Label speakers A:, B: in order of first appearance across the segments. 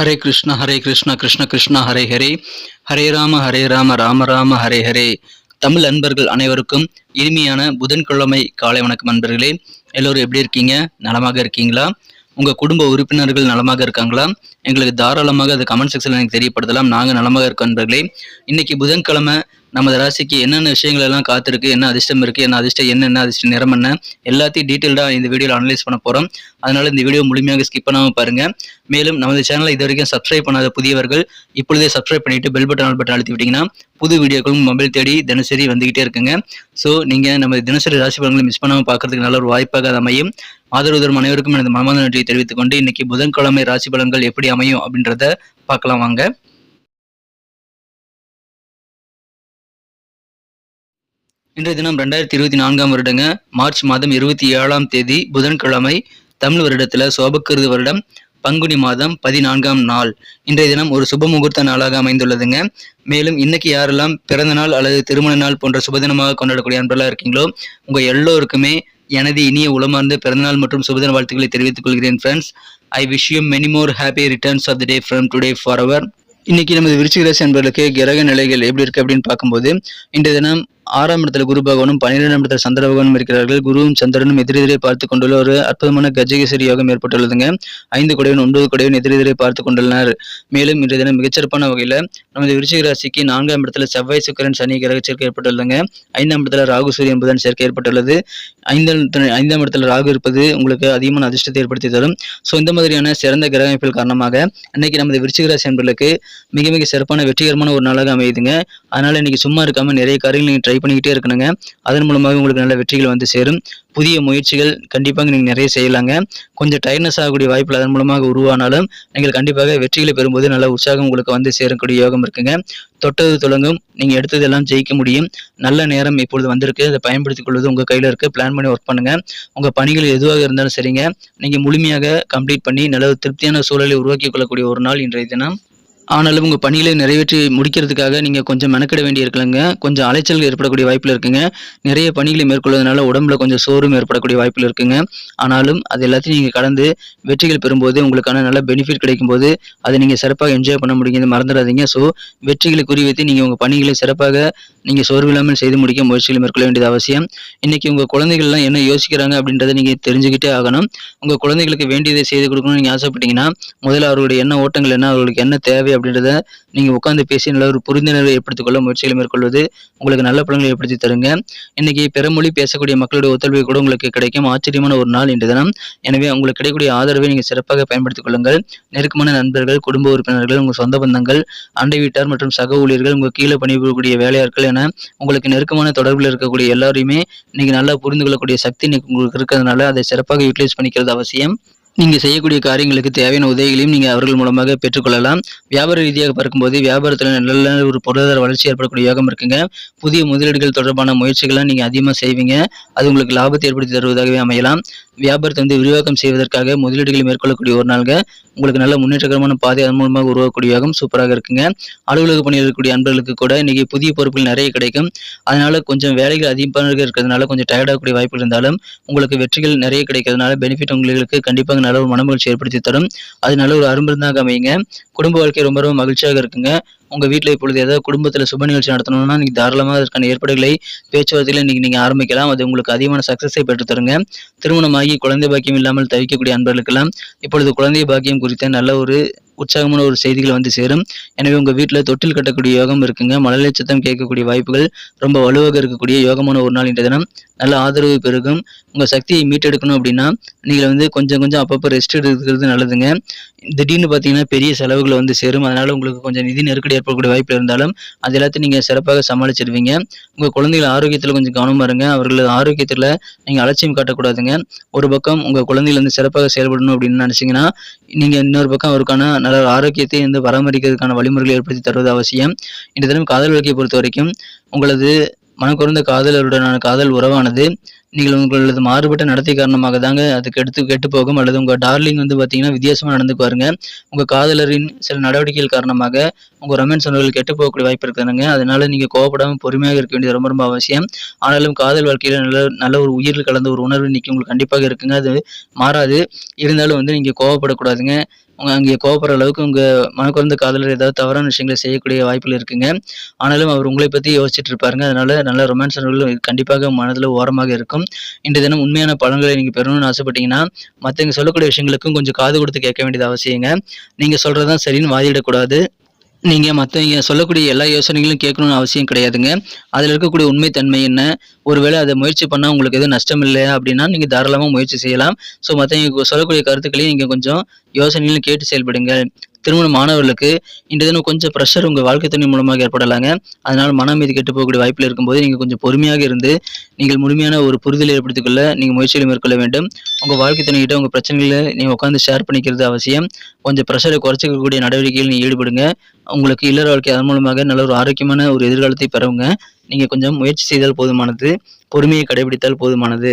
A: ஹரே கிருஷ்ணா ஹரே கிருஷ்ணா கிருஷ்ண கிருஷ்ணா ஹரே ஹரே. ஹரே ராம ஹரே ராம ராம ராம ஹரே ஹரே. தமிழ் அன்பர்கள் அனைவருக்கும் இனிமையான புதன்கிழமை காலை வணக்கம் அன்பர்களே. எல்லோரும் எப்படி இருக்கீங்க? நலமாக இருக்கீங்களா? உங்கள் குடும்ப உறுப்பினர்கள் நலமாக இருக்காங்களா? எங்களுக்கு தாராளமாக அது கமெண்ட் செக்ஷனில் எனக்கு தெரியப்படுத்தலாம். நாங்கள் நலமாக இருக்கோம் நண்பர்களே இன்னைக்கு புதன்கிழமை நமது ராசிக்கு என்னென்ன விஷயங்கள் எல்லாம் காத்திருக்கு என்ன அதிர்ஷ்டம் இருக்குது என்ன அதிர்ஷ்டம் என்ன அதிர்ஷ்டம் நிறம் என்ன எல்லாத்தையும் டீட்டெயில்டாக இந்த வீடியோவில் அனலைஸ் பண்ண போகிறோம் அதனால் இந்த வீடியோ முழுமையாக ஸ்கிப் பண்ணாமல் பாருங்கள் மேலும் நமது சேனலை இது வரைக்கும் சப்ஸ்கிரைப் பண்ணாத புதியவர்கள் இப்பொழுதே சப்ஸ்கிரைப் பண்ணிட்டு பெல் பட்டன் ஆல் பட்டன் அழுத்தி விட்டிங்கன்னா புது வீடியோக்களும் மொபைல் தேடி தினசரி வந்துகிட்டே இருக்குங்க. ஸோ நீங்கள் நம்ம தினசரி ராசி பலன்களை மிஸ் பண்ணாமல் பார்க்கறதுக்கு நல்ல ஒரு வாய்ப்பாக அது அமையும். ஆதரவு தரும் அனைவருக்கும் எனது மனமார்ந்த நன்றியை தெரிவித்துக் கொண்டு இன்னைக்கு புதன்கிழமை ராசி பலன்கள் எப்படி அமையும் அப்படின்றத பார்க்கலாம் வாங்க. இன்றைய தினம் ரெண்டாயிரத்தி இருபத்தி நான்காம் வருடங்க மார்ச் மாதம் இருபத்தி ஏழாம் தேதி புதன்கிழமை தமிழ் வருடத்துல சோபக்கிருது வருடம் பங்குனி மாதம் பதினான்காம் நாள். இன்றைய தினம் ஒரு சுப முகூர்த்த நாளாக அமைந்துள்ளதுங்க. மேலும் இன்னைக்கு யாரெல்லாம் பிறந்த நாள் அல்லது திருமண நாள் போன்ற சுபதினமாக கொண்டாடக்கூடிய அன்பெல்லாம் இருக்கீங்களோ உங்க எல்லோருக்குமே எனது இனிய உளமார்ந்த பிறந்தநாள் மற்றும் சுபதின வாழ்த்துக்களை தெரிவித்துக் கொள்கிறேன் friends I wish you many more happy returns of the day from today for our இன்னைக்கு நமது விருச்சிக ராசி கிரக நிலைகள் எப்படி இருக்கு அப்படின்னு பார்க்கும்போது இன்றைய தினம் ஆறாம் இடத்துல குரு பகவானும் பன்னிரெண்டாம் இடத்துல சந்திர பகவானும் இருக்கிறார்கள். குருவும் சந்திரனும் எதிரெதிரே பார்த்து கொண்டுள்ள ஒரு அற்புதமான கஜகேசரி யோகம் ஏற்பட்டுள்ளதுங்க. ஐந்து குடையும் ஒன்பது குடையும் எதிரெதிரே பார்த்து கொண்டுள்ளனர் மேலும் இன்றைய தினம் மிகச்சிறப்பான வகையில் நமது விருச்சிக ராசிக்கு நான்காம் இடத்துல செவ்வாய் சுக்கரன் சனி கிரக சேர்க்கை ஏற்பட்டுள்ளதுங்க. ஐந்தாம் இடத்துல ராகு சூரியன் புதன் சேர்க்கை ஏற்பட்டுள்ளது. ஐந்தாம் ஐந்தாம் இடத்துல ராகு இருப்பது உங்களுக்கு அதிகமான அதிர்ஷ்டத்தை ஏற்படுத்தி தரும். ஸோ இந்த மாதிரியான சிறந்த கிரக அமைப்பில் காரணமாக இன்னைக்கு நமது விருச்சிக ராசி என்பர்களுக்கு மிக மிக சிறப்பான வெற்றிகரமான ஒரு நாளாக அமையுதுங்க. அதனால் இன்றைக்கி சும்மா இருக்காம நிறைய காரியங்கள் நீங்கள் ட்ரை பண்ணிக்கிட்டே இருக்கணுங்க. அதன் மூலமாக உங்களுக்கு நல்ல வெற்றிகள் வந்து சேரும். புதிய முயற்சிகள் கண்டிப்பாக நீங்கள் நிறைய செய்யலாங்க. கொஞ்சம் டயர்னஸ் ஆகக்கூடிய வாய்ப்புகள் அதன் மூலமாக உருவானாலும் நீங்கள் கண்டிப்பாக வெற்றிகளை பெறும்போது நல்ல உற்சாகம் உங்களுக்கு வந்து சேரக்கூடிய யோகம் இருக்குங்க. தொட்டது தொடங்கும். நீங்கள் எடுத்ததெல்லாம் ஜெயிக்க முடியும். நல்ல நேரம் இப்பொழுது வந்திருக்கு. அதை பயன்படுத்திக் கொள்வது உங்கள் கையில் இருக்குது பிளான் பண்ணி ஒர்க் பண்ணுங்கள் உங்கள் பணிகள் எதுவாக இருந்தாலும் சரிங்க. நீங்கள் முழுமையாக கம்ப்ளீட் பண்ணி நல்ல திருப்தியான சூழலை உருவாக்கி கொள்ளக்கூடிய ஒரு நாள் இன்றைய தினம். ஆனாலும் உங்கள் பணிகளை நிறைவேற்றி முடிக்கிறதுக்காக நீங்கள் கொஞ்சம் மெனக்கிட வேண்டி இருக்கலங்க கொஞ்சம் அலைச்சல் ஏற்படக்கூடிய வாய்ப்பில் இருக்குங்க. நிறைய பணிகளை மேற்கொள்வதனால உடம்புல கொஞ்சம் சோர்வும் ஏற்படக்கூடிய வாய்ப்பில் இருக்குங்க. ஆனாலும் அது எல்லாத்தையும் நீங்கள் கடந்து வெற்றிகள் பெறும்போது உங்களுக்கான நல்ல பெனிஃபிட் கிடைக்கும் போது அதை நீங்கள் சிறப்பாக என்ஜாய் பண்ண முடியுங்க. மறந்துடாதீங்க. ஸோ வெற்றிகளை குறிவைத்து நீங்கள் உங்கள் பணிகளை சிறப்பாக நீங்கள் சோர்வில்லாமல் செய்து முடிக்க முயற்சிகளை மேற்கொள்ள வேண்டியது அவசியம். இன்னைக்கு உங்கள் குழந்தைகள்லாம் என்ன யோசிக்கிறாங்க அப்படின்றத நீங்கள் தெரிஞ்சுக்கிட்டே ஆகணும். உங்கள் குழந்தைகளுக்கு வேண்டியதை செய்து கொடுக்கணும்னு நீங்கள் ஆசைப்பட்டீங்கன்னா முதல்ல அவர்களுடைய என்ன ஓட்டங்கள் என்ன? அவர்களுக்கு என்ன தேவை அப்படின்றத நீங்கள் உட்காந்து பேசி நல்ல ஒரு புரிந்துணர்வை ஏற்படுத்திக் கொள்ள முயற்சிகளை மேற்கொள்வது உங்களுக்கு நல்ல பலன்களை ஏற்படுத்தி தருங்க. இன்னைக்கு பிறமொழி பேசக்கூடிய மக்களுடைய ஒத்துழைப்பு கூட உங்களுக்கு கிடைக்கும். ஆச்சரியமான ஒரு நாள் இன்று தினம். எனவே உங்களுக்கு கிடைக்கக்கூடிய ஆதரவை நீங்கள் சிறப்பாக பயன்படுத்திக் கொள்ளுங்கள். நெருக்கமான நண்பர்கள் குடும்ப உறுப்பினர்கள் உங்கள் சொந்த பந்தங்கள் அண்டை வீட்டார் மற்றும் சக ஊழியர்கள் உங்கள் கீழே பணிபுரியக்கூடிய வேலையாட்கள் என உங்களுக்கு நெருக்கமான தொடர்பில் இருக்கக்கூடிய எல்லாரையுமே நீங்கள் நல்லா புரிந்து கொள்ளக்கூடிய சக்தி இன்னைக்கு உங்களுக்கு இருக்கிறதுனால அதை சிறப்பாக யூட்டிலைஸ் பண்ணிக்கிறது அவசியம். நீங்கள் செய்யக்கூடிய காரியங்களுக்கு தேவையான உதவிகளையும் நீங்கள் அவர்கள் மூலமாக பெற்றுக்கொள்ளலாம். வியாபார ரீதியாக பார்க்கும்போது வியாபாரத்தில் நல்ல ஒரு பொருளாதார வளர்ச்சி ஏற்படக்கூடிய யோகம் இருக்குங்க. புதிய முதலீடுகள் தொடர்பான முயற்சிகளை நீங்கள் அதிகமாக செய்வீங்க. அது உங்களுக்கு லாபத்தை ஏற்படுத்தி தருவதாகவே அமையலாம். வியாபாரத்தை வந்து விரிவாக்கம் செய்வதற்காக முதலீடுகளை மேற்கொள்ளக்கூடிய ஒரு நாள்கள் உங்களுக்கு நல்ல முன்னேற்றகரமான பாதை அதன் மூலமாக உருவாக்கக்கூடிய யோகம் சூப்பராக இருக்குங்க. அலுவலக பணியில் இருக்கக்கூடிய அன்பர்களுக்கு கூட இன்னைக்கு புதிய பொறுப்புகள் நிறைய கிடைக்கும். அதனால கொஞ்சம் வேலைகள் அதிகமாக இருக்கிறதுனால கொஞ்சம் டயர்டாகக்கூடிய வாய்ப்பு இருந்தாலும் உங்களுக்கு வெற்றிகள் நிறைய கிடைக்கிறதுனால பெனிஃபிட் உங்களுக்கு கண்டிப்பாக நல்ல ஒரு மனமகிழ்ச்சி ஏற்படுத்தி தரும். அது நல்ல ஒரு அரும்பிருந்தாக அமையுங்க. குடும்ப வாழ்க்கை ரொம்ப ரொம்ப மகிழ்ச்சியாக இருக்குங்க. உங்க வீட்டில் இப்பொழுது ஏதாவது குடும்பத்தில் சுப நிகழ்ச்சி நடத்தணும்னா நீங்க தாராளமாக அதற்கான ஏற்பாடுகளை பேச்சுவார்த்தையில் இன்றைக்கி நீங்க ஆரம்பிக்கலாம். அது உங்களுக்கு அதிகமான சக்சஸை பெற்றுத்தருங்க. திருமணமாகி குழந்தை பாக்கியம் இல்லாமல் தவிக்கக்கூடிய அன்பர்களுக்கெல்லாம் இப்பொழுது குழந்தை பாக்கியம் குறித்த நல்ல ஒரு உற்சாகமான ஒரு செய்திகள் வந்து சேரும். எனவே உங்கள் வீட்டில் தொட்டில் கட்டக்கூடிய யோகம் இருக்குங்க. மழலை சத்தம் கேட்கக்கூடிய வாய்ப்புகள் ரொம்ப வலுவாக இருக்கக்கூடிய யோகமான ஒரு நாள் இன்றைய தினம். நல்ல ஆதரவு பெருகும். உங்கள் சக்தியை மீட்டெடுக்கணும் அப்படின்னா நீங்கள் வந்து கொஞ்சம் கொஞ்சம் அப்பப்போ ரெஸ்ட் எடுக்கிறது நல்லதுங்க. திடீர்னு பார்த்தீங்கன்னா பெரிய செலவுகள் வந்து சேரும். அதனால உங்களுக்கு கொஞ்சம் நிதி நெருக்கடி ஏற்படக்கூடிய வாய்ப்பு இருந்தாலும் அது எல்லாத்தையும் நீங்கள் சிறப்பாக சமாளிச்சிருவீங்க. உங்கள் குழந்தைகள் ஆரோக்கியத்தில் கொஞ்சம் கவனமாக இருங்க. அவர்களது ஆரோக்கியத்தில் நீங்கள் அலட்சியம் காட்டக்கூடாதுங்க. ஒரு பக்கம் உங்கள் குழந்தைகள் வந்து சிறப்பாக செயல்படணும் அப்படின்னு நினச்சிங்கன்னா நீங்கள் இன்னொரு பக்கம் அவருக்கான நல்ல ஆரோக்கியத்தை வந்து பராமரிக்கிறதுக்கான வழிமுறைகளை ஏற்படுத்தி தருவது அவசியம். இந்த தினம் காதல் வாழ்க்கையை பொறுத்த வரைக்கும் உங்களது மனக்குறந்த காதலருடனான காதல் உறவானது நீங்கள் உங்களது மாறுபட்ட நடத்தை காரணமாக தாங்க அதுக்கு எடுத்து கெட்டு போகும் அல்லது உங்கள் டார்லிங் வந்து பார்த்தீங்கன்னா வித்தியாசமாக நடந்துக்குவாருங்க உங்கள் காதலரின் சில நடவடிக்கைகள் காரணமாக உங்கள் ரொமான்ஸ் உணர்வுகள் கெட்டு போகக்கூடிய வாய்ப்பு இருக்குதுங்க அதனால நீங்கள் கோவப்படாமல் பொறுமையாக இருக்க வேண்டியது ரொம்ப ரொம்ப அவசியம். ஆனாலும் காதல் வாழ்க்கையில் நல்ல நல்ல ஒரு உயிரில் கலந்த ஒரு உணர்வு இன்னைக்கு உங்களுக்கு கண்டிப்பாக இருக்குங்க. அது மாறாது. இருந்தாலும் வந்து நீங்கள் கோவப்படக்கூடாதுங்க. அவங்க அங்கே கோவப்படுற அளவுக்கு உங்கள் மனக்குறந்த காதலர் ஏதாவது தவறான விஷயங்களை செய்யக்கூடிய வாய்ப்புகள் இருக்குங்க. ஆனாலும் அவர் உங்களை பற்றி யோசிச்சுட்டு இருப்பாருங்க. அதனால நல்ல ரொமான்ஸ் கண்டிப்பாக மனதில் ஓரமாக இருக்கும். இன்றைய தினம் உண்மையான பலன்களை நீங்கள் பெறணும்னு ஆசைப்பட்டீங்கன்னா மற்றவங்க சொல்லக்கூடிய விஷயங்களுக்கும் கொஞ்சம் காது கொடுத்து கேட்க வேண்டியது அவசியங்க. நீங்கள் சொல்கிறது தான் சரின்னு வாதிடக்கூடாது. நீங்கள் மற்றவங்க சொல்லக்கூடிய எல்லா யோசனைகளும் கேட்கணும்னு அவசியம் கிடையாதுங்க. அதில் இருக்கக்கூடிய உண்மைத்தன்மை என்ன? ஒருவேளை அதை முயற்சி பண்ணால் உங்களுக்கு எதுவும் நஷ்டம் இல்லையா அப்படின்னா நீங்கள் தாராளமாக முயற்சி செய்யலாம். ஸோ மற்றவங்க சொல்லக்கூடிய கருத்துக்களையும் நீங்கள் கொஞ்சம் யோசனைகளும் கேட்டு செயல்படுங்கள். திருமண மாணவர்களுக்கு இன்று தினம் கொஞ்சம் ப்ரெஷர் உங்கள் வாழ்க்கை துணை மூலமாக ஏற்படலாங்க. அதனால் மனம் மீது கெட்டு போகக்கூடிய வாய்ப்பில் இருக்கும்போது நீங்கள் கொஞ்சம் பொறுமையாக இருந்து நீங்கள் முழுமையான ஒரு புரிதலை ஏற்படுத்திக்கொள்ள நீங்கள் முயற்சிகளை மேற்கொள்ள வேண்டும். உங்கள் வாழ்க்கை துணைகிட்ட உங்கள் பிரச்சனைகளை நீங்கள் உட்காந்து ஷேர் பண்ணிக்கிறது அவசியம். கொஞ்சம் ப்ரெஷரை குறைச்சிக்கக்கூடிய நடவடிக்கையில் நீங்கள் ஈடுபடுங்க. உங்களுக்கு இல்லற வாழ்க்கை அதன் மூலமாக நல்ல ஒரு ஆரோக்கியமான ஒரு எதிர்காலத்தை பெறவுங்க. நீங்கள் கொஞ்சம் முயற்சி செய்தால் போதுமானது. பொறுமையை கடைபிடித்தால் போதுமானது.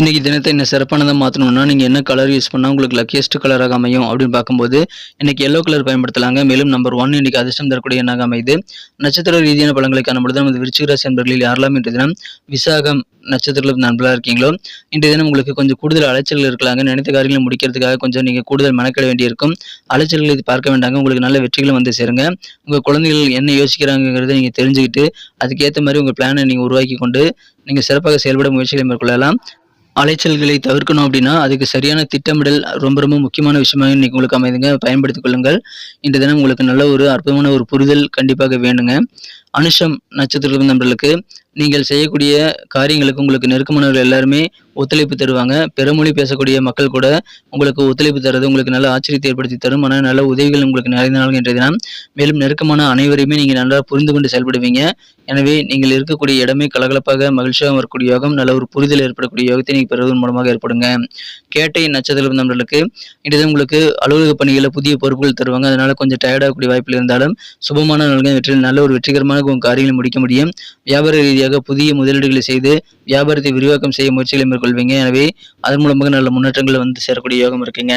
A: இன்றைக்கி தினத்தை என்ன சிறப்பானதாக மாற்றணும்னா நீங்கள் என்ன கலர் யூஸ் பண்ணால் உங்களுக்கு லக்கியஸ்ட் கலராக அமையும் அப்படின்னு பார்க்கும்போது இன்றைக்கி எல்லோ கலர் பயன்படுத்தலாங்க. மேலும் நம்பர் ஒன் இன்றைக்கி அதிர்ஷ்டம் தரக்கூடிய எண்ணாக அமைது நட்சத்திர ரீதியான பழங்களுக்கான காணும்பொழுது நமது விருச்சிகராசி என்பர்களில் யாரெல்லாம் இன்றைய தினம் விசாகம் நட்சத்திரத்தில் நண்பர்களாக இருக்கீங்களோ இன்றைய தினம் உங்களுக்கு கொஞ்சம் கூடுதல் அலைச்சல்கள் இருக்கலாங்க. நினைத்த காரியங்களை முடிக்கிறதுக்காக கொஞ்சம் நீங்கள் கூடுதல் மெனக்கிட வேண்டியிருக்கும். அலைச்சல்களை இது பார்க்க வேண்டாங்க. உங்களுக்கு நல்ல வெற்றிகளும் வந்து சேருங்க. உங்கள் குழந்தைகள் என்ன யோசிக்கிறாங்கிறத நீங்கள் தெரிஞ்சுக்கிட்டு அதுக்கேற்ற மாதிரி உங்கள் பிளானை நீங்கள் உருவாக்கி கொண்டு நீங்கள் சிறப்பாக செயல்பட முயற்சிகளை மேற்கொள்ளலாம். அலைச்சல்களை தவிர்க்கணும் அப்படின்னா அதுக்கு சரியான திட்டமிடல் ரொம்ப ரொம்ப முக்கியமான விஷயமாக இன்னைக்கு உங்களுக்கு அமைதுங்க. பயன்படுத்திக் கொள்ளுங்கள். இன்று தினம் உங்களுக்கு நல்ல ஒரு அற்புதமான ஒரு புரிதல் கண்டிப்பாக வேணுங்க அனுஷம் நட்சத்திர நண்பர்களுக்கு நீங்கள் செய்யக்கூடிய காரியங்களுக்கு உங்களுக்கு நெருக்கமானவர்கள் எல்லாருமே ஒத்துழைப்பு தருவாங்க. பிறமொழி பேசக்கூடிய மக்கள் கூட உங்களுக்கு ஒத்துழைப்பு தருவது உங்களுக்கு நல்ல ஆச்சரியத்தை ஏற்படுத்தி தரும். ஆனால் நல்ல உதவிகள் உங்களுக்கு நிறைந்த நாள் என்ற தினம். மேலும் நெருக்கமான அனைவரையுமே நீங்கள் நல்லா புரிந்து கொண்டு செயல்படுவீங்க. எனவே நீங்கள் இருக்கக்கூடிய இடமே கலகலப்பாக மகிழ்ச்சியாக வரக்கூடிய யோகம் நல்ல ஒரு புரிதல் ஏற்படக்கூடிய யோகத்தை நீங்கள் பெறுவதன் மூலமாக ஏற்படுங்க. கேட்டை நட்சத்திரம் நண்பர்களுக்கு இன்றைய உங்களுக்கு அலுவலக பணிகளில் புதிய பொறுப்புகள் தருவாங்க. அதனால கொஞ்சம் டயர்டாகக்கூடிய வாய்ப்பில் இருந்தாலும் சுபமான நல்கள் வெற்றியில் நல்ல ஒரு வெற்றிகரமான உங்கள் காரியங்களை முடிக்க முடியும். வியாபார ரீதியாக புதிய முதலீடுகளை செய்து வியாபாரத்தை விரிவாக்கம் செய்ய முயற்சிகளை மேற்கொள்வீங்க. எனவே அதன் மூலமாக நல்ல முன்னேற்றங்கள் வந்து சேரக்கூடிய யோகம் இருக்குங்க.